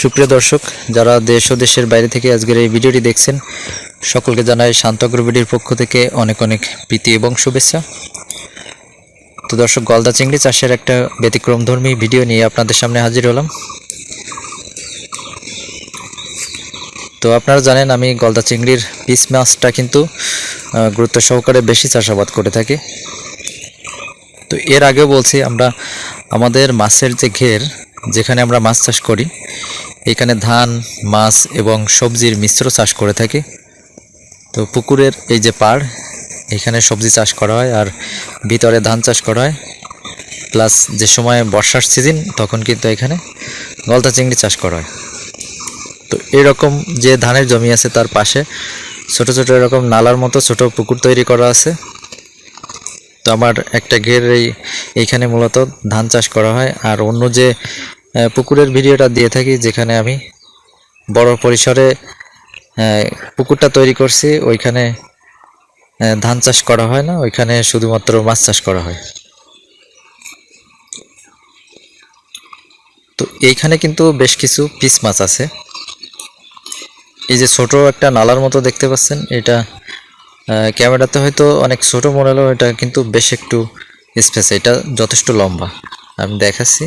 সুপ্রিয় দর্শক, যারা দেশ ও দেশের বাইরে থেকে আজকের এই ভিডিওটি দেখছেন, সকলকে জানাই শান্ত শান্তগ্রবিডির পক্ষ থেকে অনেক অনেক প্রীতি এবং শুভেচ্ছা। তো দর্শক, গলদা চিংড়ি চাষের একটা ব্যতিক্রমধর্মী ভিডিও নিয়ে আপনাদের সামনে হাজির হলাম। তো আপনারা জানেন, আমি গলদা চিংড়ির পিস মাছটা কিন্তু গুরুত্ব সহকারে বেশি চাষাবাদ করে থাকি। তো এর আগেও বলছি, আমরা আমাদের মাছের যে ঘের, যেখানে আমরা মাছ চাষ করি এখানে ধান, মাছ এবং সবজির মিশ্র চাষ করে থাকি। তো পুকুরের এই যে পাড়, এখানে সবজি চাষ করা হয় আর ভিতরে ধান চাষ করা হয়। প্লাস যে সময় বর্ষার সিজন, তখন কিন্তু এখানে গলদা চিংড়ি চাষ করা হয়। তো এরকম যে ধানের জমি আছে তার পাশে ছোট ছোট এরকম নালার মতো ছোট পুকুর তৈরি করা আছে। তো আমার একটা ঘের এই এইখানে মূলত ধান চাষ করা হয়। আর অন্য যে পুকুরের ভিডিওটা দিয়ে থাকি, যেখানে আমি বড় পরিসরে পুকুরটা তৈরি করছি। ওইখানে ধান চাষ করা হয় না, ওইখানে শুধুমাত্র মাছ চাষ করা হয়। তো এইখানে কিন্তু বেশ কিছু পিস মাছ আছে। এই যে ছোট একটা নালার মতো দেখতে পাচ্ছেন, এটা ক্যামেরাতে হয়তো অনেক ছোট মনে হলো এটা কিন্তু বেশ একটু স্পেস, এটা যথেষ্ট লম্বা। আমি দেখাচ্ছি।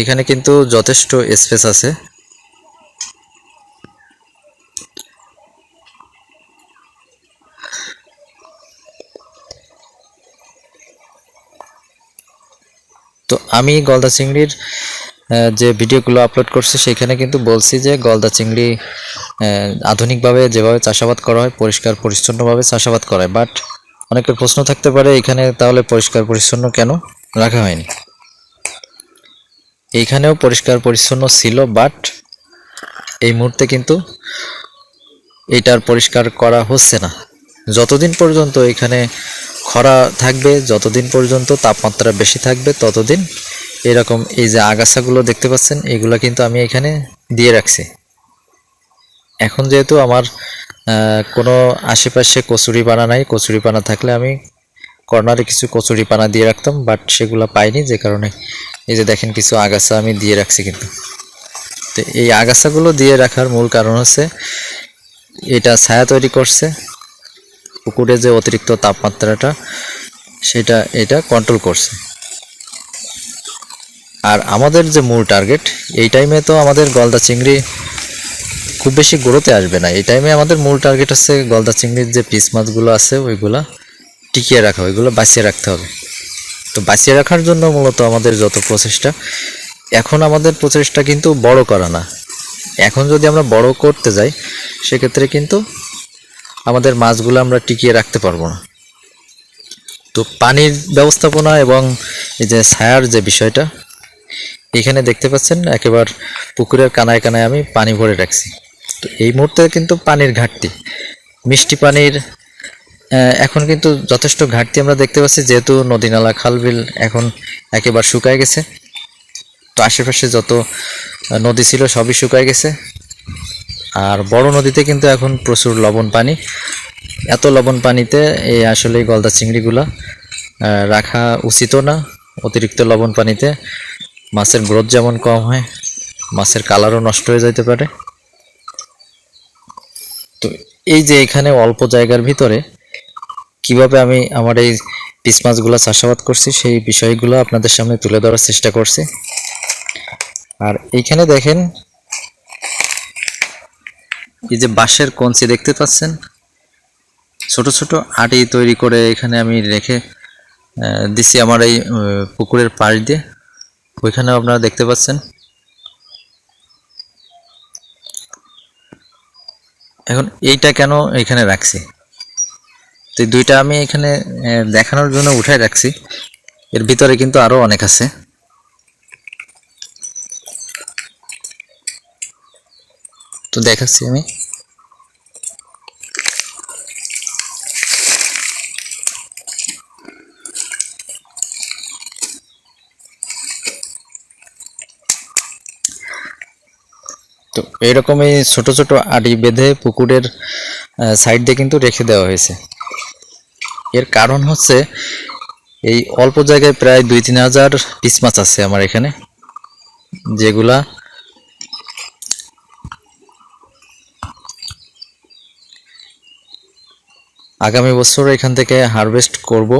এখানে কিন্তু যথেষ্ট স্পেস আছে। তো আমি গলদা চিংড়ির যে ভিডিওগুলো আপলোড করছি, সেখানে কিন্তু বলছি যে গলদা চিংড়ি আধুনিকভাবে যেভাবে চাষাবাদ করা হয়, পরিষ্কার পরিচ্ছন্নভাবে চাষাবাদ করা হয়। বাট অনেকের প্রশ্ন থাকতে পারে, এখানে তাহলে পরিষ্কার পরিচ্ছন্ন কেন? রাখা হয়নি। এইখানেও পরিষ্কার পরিচ্ছন্ন ছিল বাট এই মুহূর্তে কিন্তু এইটার পরিষ্কার করা হচ্ছে না। যতদিন পর্যন্ত এখানে খরা থাকবে, যতদিন পর্যন্ত তাপমাত্রা বেশি থাকবে, ততদিন এরকম এই যে আগাছাগুলো দেখতে পাচ্ছেন, এগুলো কিন্তু আমি এখানে দিয়ে রাখছি। এখন যেহেতু আমার কোনো আশেপাশে কচুরি পানা নাই কচুরি পানা থাকলে আমি কর্নারে কিছু কচুরি পানা দিয়ে রাখতাম বাট সেগুলো পাইনি, যে কারণে এই যে দেখেন কিছু আগাছা আমি দিয়ে রাখছি কিন্তু। তো এই আগাছাগুলো দিয়ে রাখার মূল কারণ হচ্ছে এটা ছায়া তৈরি করছে, পুকুরে যে অতিরিক্ত তাপমাত্রাটা, সেটা এটা কন্ট্রোল করছে। আর আমাদের যে মূল টার্গেট এই টাইমে তো আমাদের গলদা চিংড়ি খুব বেশি গ্রোতে আসবে না। এই টাইমে আমাদের মূল টার্গেট হচ্ছে গলদা চিংড়ির যে পিস মাছগুলো আছে, ওইগুলা টিকিয়ে রাখা, ওইগুলো বাঁচিয়ে রাখতে হবে। তো বাঁচিয়ে রাখার জন্য মূলত আমাদের যত প্রচেষ্টা, এখন আমাদের প্রচেষ্টা কিন্তু বড় করা না। এখন যদি আমরা বড় করতে যাই, সেক্ষেত্রে কিন্তু আমাদের মাছগুলো আমরা টিকিয়ে রাখতে পারব না। তো পানির ব্যবস্থাপনা এবং এই যে ছায়ার যে বিষয়টা, এখানে দেখতে পাচ্ছেন একেবারে পুকুরের কানায় কানায় আমি পানি ভরে রাখছি। তো এই মুহূর্তে কিন্তু পানির ঘাটতি। মিষ্টি পানির এখন কিন্তু যথেষ্ট ঘাটতি আমরা দেখতে পাচ্ছি, যেহেতু নদী নালা খালবিল এখন একেবারে শুকায় গেছে। তো আশেপাশে যত নদী ছিল সবই শুকায় গেছে। আর বড় নদীতে কিন্তু এখন প্রচুর লবণ পানি। এত লবণ পানিতে এই আসলে গলদা চিংড়িগুলা রাখা উচিতও না অতিরিক্ত লবণ পানিতে। মাছের গ্রোথ যেমন কম হয়, মাছের কালারও নষ্ট হয়ে যেতে পারে। তো এই যে এখানে অল্প জায়গার ভিতরে কীভাবে আমি আমার এই পিস মাছগুলো চাষাবাদ করছি, সেই বিষয়গুলো আপনাদের সামনে তুলে ধরার চেষ্টা করছি। আর এইখানে দেখেন, এই যে বাঁশের কঞ্চি দেখতে পাচ্ছেন? ছোট ছোট আটি তৈরি করে এখানে আমি রেখে দিছি আমার এই পুকুরের পাশ দিয়ে। ওইখানেও আপনারা দেখতে পাচ্ছেন। এখন এইটা কেন এখানে রাখছি? তো দুইটা আমি এখানে দেখানোর জন্য উঠাই রাখছি। এর ভিতরে কিন্তু আরও অনেক আছে। তো দেখাচ্ছি আমি। তো এরকমই ছোট ছোট আড়ি বেঁধে পুকুরের সাইড দিয়ে কিন্তু রেখে দেওয়া হয়েছে। এর কারণ হচ্ছে এই অল্প জায়গায় প্রায় দুই তিন হাজার পিস মাছ আছে আমার এখানে, যেগুলা আগামী বছর এখান থেকে হারভেস্ট করব।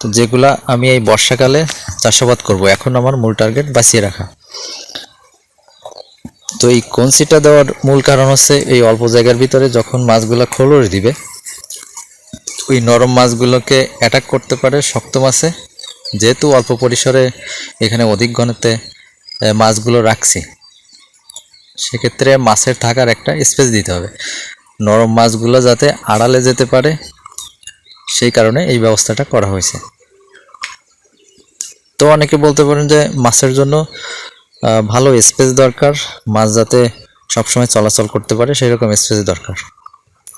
তো যেগুলা আমি এই বর্ষাকালে চাষাবাদ করব, এখন আমার মূল টার্গেট বাঁচিয়ে রাখা। তো এই কনসিটা দেওয়ার মূল কারণ হচ্ছে এই অল্প জায়গার ভিতরে যখন মাছগুলা খোলস দিবে, ওই নরম মাছগুলোকে অ্যাটাক করতে পারে শক্ত মাছে। যেহেতু অল্প পরিসরে এখানে অধিক ঘনতে মাছগুলো রাখছি। সেক্ষেত্রে মাছের থাকার একটা স্পেস দিতে হবে। নরম মাছগুলো যাতে আড়ালে যেতে পারে, সেই কারণে এই ব্যবস্থাটা করা হয়েছে। তো অনেকে বলতে পারেন যে মাছের জন্য ভালো স্পেস দরকার, মাছ যাতে সবসময় চলাচল করতে পারে সেই রকম স্পেস দরকার।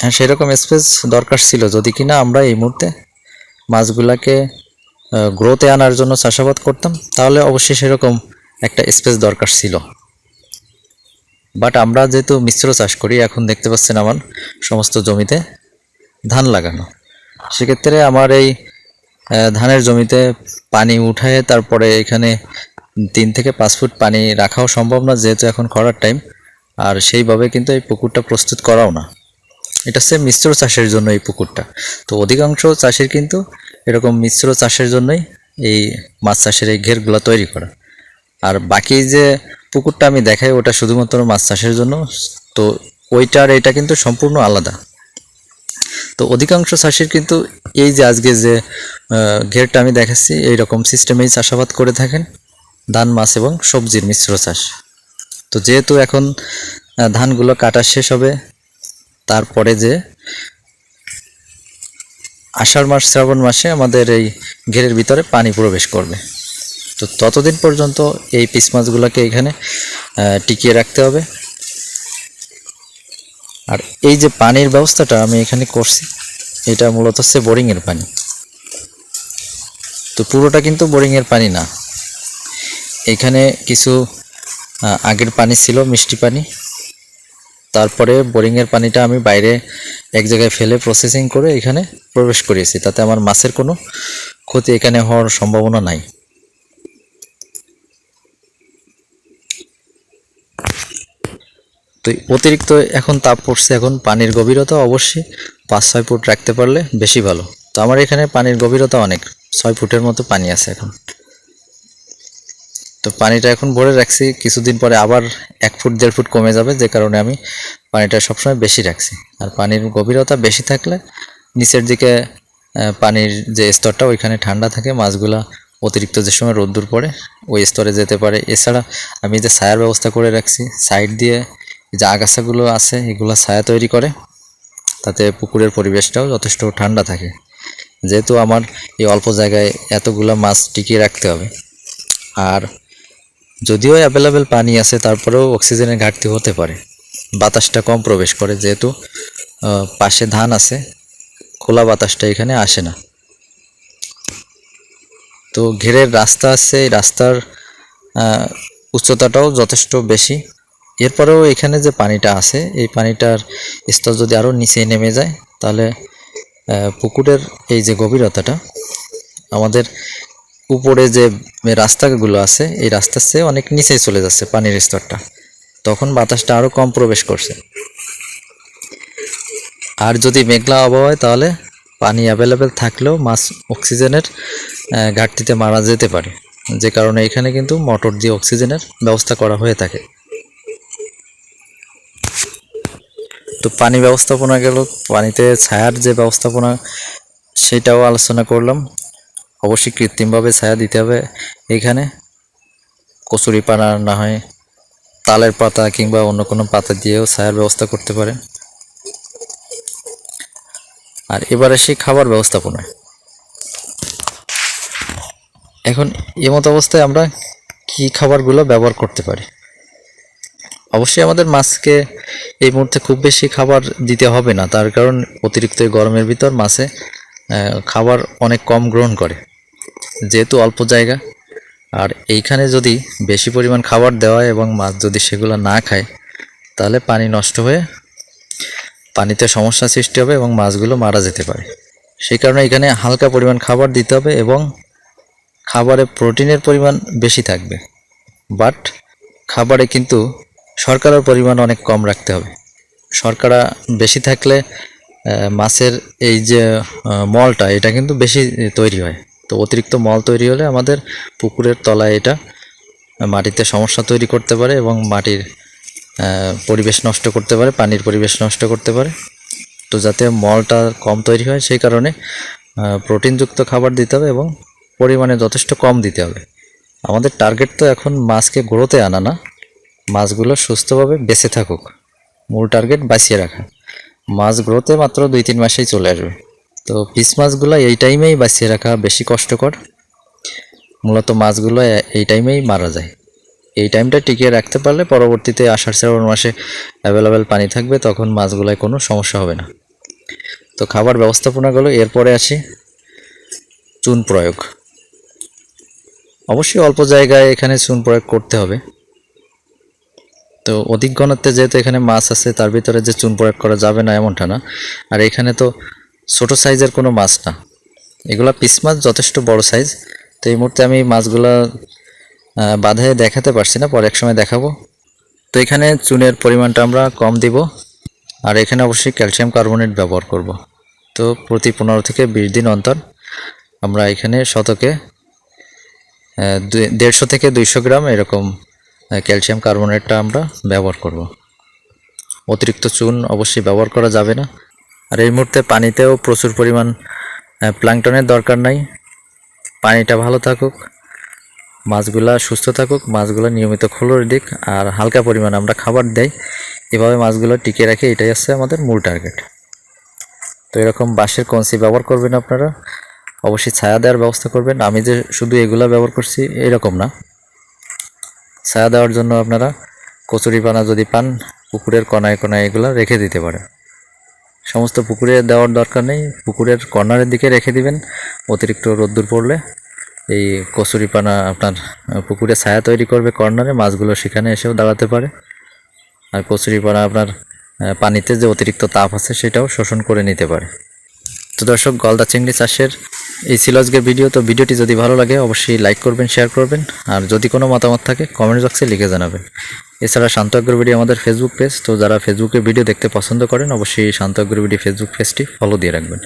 হ্যাঁ সেরকম স্পেস দরকার ছিল। যদি কিনা আমরা এই মুহূর্তে মাছগুলাকে গ্রোথে আনার জন্য চাষাবাদ করতাম, তাহলে অবশ্যই সেরকম একটা স্পেস দরকার ছিল। বাট আমরা যেহেতু মিশ্র চাষ করি, এখন দেখতে পাচ্ছেন আমার সমস্ত জমিতে ধান লাগানো। সেক্ষেত্রে আমার এই ধানের জমিতে পানি উঠায় তারপরে এখানে তিন থেকে পাঁচ ফুট পানি রাখাও সম্ভব না, যেহেতু এখন খরার টাইম আর সেইভাবে কিন্তু এই পুকুরটা প্রস্তুত করাও না। এটা হচ্ছে মিশ্র চাষের জন্য এই পুকুরটা। তো অধিকাংশ চাষের কিন্তু এরকম মিশ্র চাষের জন্যই এই মাছ চাষের এই ঘেরগুলো তৈরি করা। আর বাকি যে পুকুরটা আমি দেখাই, ওটা শুধুমাত্র মাছ চাষের জন্য, তো ওইটার এটা কিন্তু সম্পূর্ণ আলাদা। তো অধিকাংশ চাষির কিন্তু এই যে আজকে যে ঘেরটা আমি দেখাচ্ছি এই রকম সিস্টেমেই চাষাবাদ করে থাকেন। ধান, মাছ এবং সবজির মিশ্র চাষ। তো যেহেতু এখন ধানগুলো কাটা শেষ হবে, তারপরে যে আষাঢ় মাস, শ্রাবণ মাসে আমাদের এই ঘেরের ভিতরে পানি প্রবেশ করবে। তো ততদিন পর্যন্ত এই পিস মাছগুলোকে এখানে টিকিয়ে রাখতে হবে। আর এই যে পানির ব্যবস্থাটা আমি এখানে করছি, এটা মূলত হচ্ছে বোরিংয়ের পানি। তো পুরোটা কিন্তু বোরিংয়ের পানি না। এখানে কিছু আগের পানি ছিল, মিষ্টি পানি। তারপরে বোরিংয়ের পানিটা আমি বাইরে এক জায়গায় ফেলে প্রসেসিং করে এখানে প্রবেশ করিয়েছি। তাতে আমার মাছের কোনো ক্ষতি এখানে হওয়ার সম্ভাবনা নাই। তো অতিরিক্ত এখন তাপ পড়ছে, এখন পানির গভীরতা অবশ্যই পাঁচ, ছয় ফুট রাখতে পারলে বেশি ভালো। তো আমার এখানে পানির গভীরতা অনেক, ছয় ফুটের মতো পানি আছে এখন। তো পানিটা এখন ভরে রাখছি। কিছুদিন পরে আবার এক ফুট, দেড় ফুট কমে যাবে, যে কারণে আমি পানিটা সবসময় বেশি রাখছি। আর পানির গভীরতা বেশি থাকলে নিচের দিকে পানির যে স্তরটা, ওইখানে ঠান্ডা থাকে, মাছগুলা অতিরিক্ত যে সময় রোদ্দুর পড়ে, ওই স্তরে যেতে পারে। এছাড়া আমি যে ছায়ার ব্যবস্থা করে রাখছি, সাইড দিয়ে যে আগাছাগুলো আছে, এগুলো ছায়া তৈরি করে, তাতে পুকুরের পরিবেশটাও যথেষ্ট ঠান্ডা থাকে। যেহেতু আমার এই অল্প জায়গায় এতগুলো মাছ টিকিয়ে রাখতে হবে। আর যদিও অ্যাভেলেবেল পানি আছে, তারপরেও অক্সিজেনের ঘাটতি হতে পারে। বাতাসটা কম প্রবেশ করে, যেহেতু পাশে ধান আছে, খোলা বাতাসটা এখানে আসে না। তো ঘেরের রাস্তা আছে, এই রাস্তার উচ্চতাটাও যথেষ্ট বেশি। এরপরেও এখানে যে পানিটা আছে, এই পানিটার স্তর যদি আরও নিচে নেমে যায়, তাহলে পুকুরের এই যে গভীরতাটা, আমাদের উপরে যে রাস্তাগুলো আছে, এই রাস্তার চেয়ে অনেক নিচে চলে যাচ্ছে পানির স্তরটা। তখন বাতাসটা আরও কম প্রবেশ করছে। আর যদি মেঘলা আবহাওয়া হয়, তাহলে পানি অ্যাভেলেবেল থাকলেও মাছ অক্সিজেনের ঘাটতিতে মারা যেতে পারে। যে কারণে এখানে কিন্তু মোটর দিয়ে অক্সিজেনের ব্যবস্থা করা হয়ে থাকে। তো পানি ব্যবস্থাপনা গেল, পানিতে ছায়ার যে ব্যবস্থাপনা, সেটাও আলোচনা করলাম। অবশ্যই কৃত্রিমভাবে ছায়া দিতে হবে এখানে। কচুরি পানা না হয়, তালের পাতা কিংবা অন্য কোনো পাতা দিয়েও ছায়ার ব্যবস্থা করতে পারে আর এবারে সেই খাবার ব্যবস্থাপনায়। এখন এমত অবস্থায় আমরা কি খাবারগুলো ব্যবহার করতে পারি? অবশ্যই আমাদের মাছকে এই মুহূর্তে খুব বেশি খাবার দিতে হবে না, তার কারণ অতিরিক্ত গরমের ভিতর মাছে খাবার অনেক কম গ্রহণ করে। যেহেতু অল্প জায়গা, আর এইখানে যদি বেশি পরিমাণ খাবার দেওয়া হয় এবং মাছ যদি সেগুলো না খায়, তাহলে পানি নষ্ট হয়ে পানিতে সমস্যা সৃষ্টি হবে এবং মাছগুলো মারা যেতে পারে। সেই কারণে এখানে হালকা পরিমাণ খাবার দিতে হবে এবং খাবারে প্রোটিনের পরিমাণ বেশি থাকবে। বাট খাবারে কিন্তু শর্করার পরিমাণ অনেক কম রাখতে হবে। শর্করা বেশি থাকলে মাছের এই যে মলটা, এটা কিন্তু বেশি তৈরি হয়। তো অতিরিক্ত মল তৈরি হলে আমাদের পুকুরের তলায় এটা মাটিতে সমস্যা তৈরি করতে পারে এবং মাটির পরিবেশ নষ্ট করতে পারে, পানির পরিবেশ নষ্ট করতে পারে। তো যাতে মলটা কম তৈরি হয়, সেই কারণে প্রোটিনযুক্ত খাবার দিতে হবে এবং পরিমাণে যথেষ্ট কম দিতে হবে। আমাদের টার্গেট তো এখন মাছকে গ্রোতে আনা না, মাছগুলো সুস্থভাবে বেঁচে থাকুক। মূল টার্গেট বাঁচিয়ে রাখা। মাছ গ্রোতে মাত্র দুই তিন মাসেই চলে আসবে। তো পিস মাছগুলো এই টাইমেই বাঁচিয়ে রাখা বেশি কষ্টকর। মূলত মাছগুলো এই টাইমেই মারা যায়। এই টাইমটা টিকিয়ে রাখতে পারলে পরবর্তীতে আষাঢ় শ্রাবণ মাসে অ্যাভেলেবেল পানি থাকবে, তখন মাছগুলোয় কোনো সমস্যা হবে না। তো খাবার ব্যবস্থাপনাগুলো এরপরে আসি। চুন প্রয়োগ। অবশ্যই অল্প জায়গায় এখানে চুন প্রয়োগ করতে হবে। তো অধিক ঘনত্বে যেহেতু এখানে মাছ আছে, তার ভিতরে যে চুন প্রয়োগ করা যাবে না এমনটা না। আর এখানে তো ছোট সাইজের কোনো মাছ না। এগুলা পিস মাছ, যথেষ্ট বড় সাইজ। তো এই মুহূর্তে আমি মাছগুলা বাঁধে দেখাতে পারছি না, পরে এক সময় দেখাবো। তো এখানে চুনের পরিমাণটা আমরা কম দিব, আর এখানে অবশ্যই ক্যালসিয়াম কার্বনেট ব্যবহার করব। তো প্রতি পনেরো থেকে বিশ দিন অন্তর আমরা এখানে শতকে দেড়শো থেকে দুইশো গ্রাম এরকম ক্যালসিয়াম কার্বনেটটা আমরা ব্যবহার করব। অতিরিক্ত চুন অবশ্যই ব্যবহার করা যাবে না। আর এই মুহূর্তে পানিতেও প্রচুর পরিমাণ আহ, প্লাঙ্কটনের দরকার নাই। পানিটা ভালো থাকুক মাছগুলা সুস্থ থাকুক মাছগুলো নিয়মিত খোলর দিক আর হালকা পরিমাণ আমরা খাবার দেই। এভাবে মাছগুলো টিকে রাখে এটাই হচ্ছে আমাদের মূল টার্গেট তো এরকম বাঁশের কঞ্চি ব্যবহার করবেন আপনারা অবশ্যই ছায়া দেওয়ার ব্যবস্থা করবেন। আমি যে শুধু এগুলা ব্যবহার করছি এরকম না। ছায়া দেওয়ার জন্য আপনারা কচুরি পানা যদি পান পুকুরের কণায় কণায় এগুলো রেখে দিতে পারেন। সমস্ত পুকুরে দেওয়ার দরকার নেই। পুকুরের কর্নারের দিকে রেখে দিবেন। অতিরিক্ত রোদ্দুর পড়লে এই কচুরি পানা আপনার পুকুরে ছায়া তৈরি করবে কর্নারে, মাছগুলো সেখানে এসেও দাঁড়াতে পারে। আর কচুরি পানা আপনার পানিতে যে অতিরিক্ত তাপ আছে সেটাও শোষণ করে নিতে পারে। তো দর্শক, গলদা চিংড়ি চাষের এই ছিল আজকের ভিডিও। তো ভিডিওটি যদি ভালো লাগে, অবশ্যই লাইক করবেন শেয়ার করবেন। আর যদি কোনো মতামত থাকে কমেন্ট বক্সে লিখে জানাবেন। এছাড়া শান্ত ভিডিও আমাদের ফেসবুক পেজ তো যারা ফেসবুকে ভিডিও দেখতে পছন্দ করেন, অবশ্যই শান্ত ভিডিও ফেসবুক পেজটি ফলো দিয়ে রাখবেন।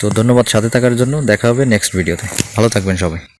তো ধন্যবাদ সাথে থাকার জন্য। দেখা হবে নেক্সট ভিডিওতে ভালো থাকবেন সবাই।